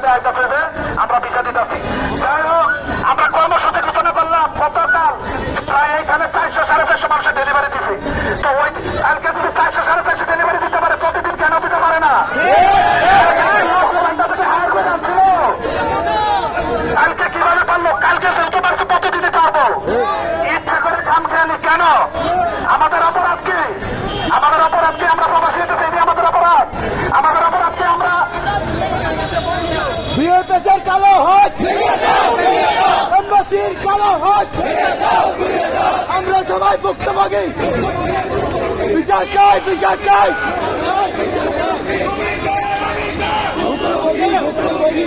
সাথে আইতেছে আমরা ভিসা দিতেছি। যাই হোক, আমরা কর্মসূচি ঘোষণা করলাম, গতকাল প্রায় এখানে চারশো, সাড়ে চারশো মানুষের ডেলিভারি দিছে। তো ওই কালকে যদি চারশো, সাড়ে চারশো ডেলিভারি দিতে পারে, প্রতিদিন কেন দিতে পারে না? কালকে কীভাবে পারল? কালকে যেহেতু পারছে প্রতিদিনই পারব। ইচ্ছা করে কাম খেয়ালি, কেন? আমাদের অপরাধ কি? আমাদের অপরাধ কি আমরা কালো হাত এমবাসির কালো হাত আমরা সবাই ভুক্তভোগী। বিচার চাই বিচার চাই। ভুক্তভোগী ভুক্তভোগী।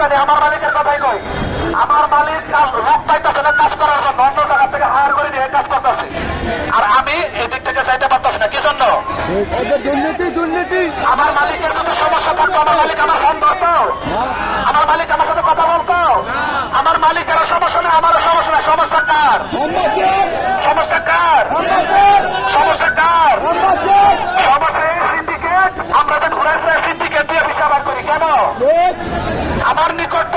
কানে আমার মালিকের কথাই কই আমার মালিক লোক পাইতেছে না কাজ করার জন্য। অন্য জায়গা থেকে হায়ার করে নিয়ে কাজ করতেছে। আর আমি এদিক থেকে চাইতে পারতেছি না কি জন্য? দুর্নীতি দুর্নীতি আমার মালিকের যদি সমস্যা থাকতো আমার মালিক আমার ফোন ধরতো। আমার মালিক আমার সাথে কথা বলতো। আমার মালিকের সমস্যা নেই আমারও সমস্যা নেই। সমস্যা কার? সমস্যা কার?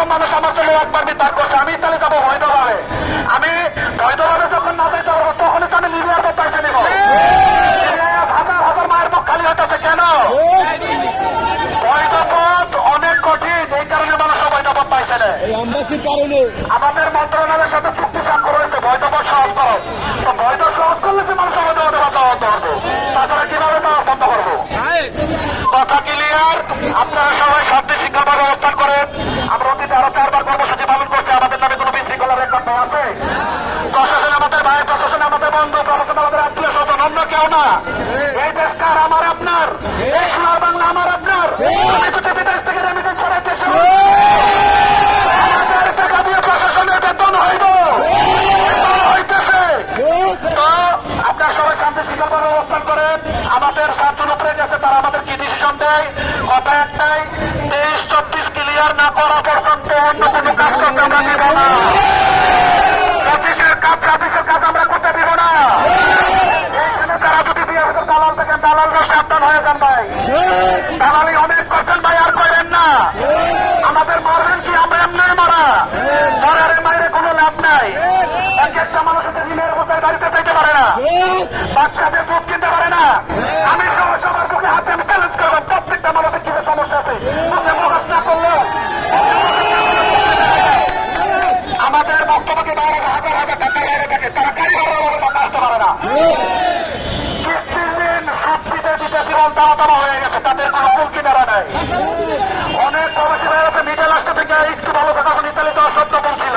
এরকম মানুষ আমার চলে একবার তার করছে আমি তাহলে যাব বৈধভাবে আমি বৈধভাবে যখন না যাই পারব তখন তো আমি লিবিয়ার পর পয়সা নিব। হাজার হাজার মায়ের মুখ খালি হইতেছে কেন? আমাদের মন্ত্রণালয়ের সাথে চুক্তি স্বাক্ষর হয়েছে বৈধ পথ সহজ করো। তো বৈধ সহজ করলে সে মানুষ অবৈধ হতে বন্ধ করব। তাছাড়া কীভাবে তারা বন্ধ করব? কথা ক্লিয়ার আপনারা সবাই সবটি শিক্ষাভাবে অবস্থান করেন। আমরা অতীতে আরও চারবার কর্মসূচি পালন করছি। আমাদের নামে কোনো বিশৃঙ্খলা রেকর্ড নেই আছে? প্রশাসন আমাদের ভাই প্রশাসন আমাদের বন্ধু প্রশাসন আমাদের আত্মীয় স্বজন অন্য কেউ না। এই দেশকার আমার আপনার। এই সোনার বাংলা আমার আপনার। বিদেশ থেকে রেমিটেন্স করে দেশের কথা একটাই, তেইশ, চব্বিশ ক্লিয়ার না করা পর্যন্ত অন্য কোনো কাজ আমরা দিব না। পঁচিশের কাজ ছাব্বিশের কাজ আমরা করতে দিব না। দালাল থাকেন দালালরা সাবধান হয়ে যান ভাই। দালালি অনেক করছেন ভাই, আর করেন না। আমাদের মারবেন কি আমরা এমনি মারা? মরারে মায়ের কোনো লাভ নাই। এক একটা ঋণের অবস্থায় বাড়িতে চাইতে পারে না। বাচ্চাদের দুধ কিনতে পারে না। হয়ে গেছে কোনো অনেক প্রবাসী ভাইয়ের মিডল থেকে একটু ভালো কথা ইতালি যাওয়ার স্বপ্ন ছিল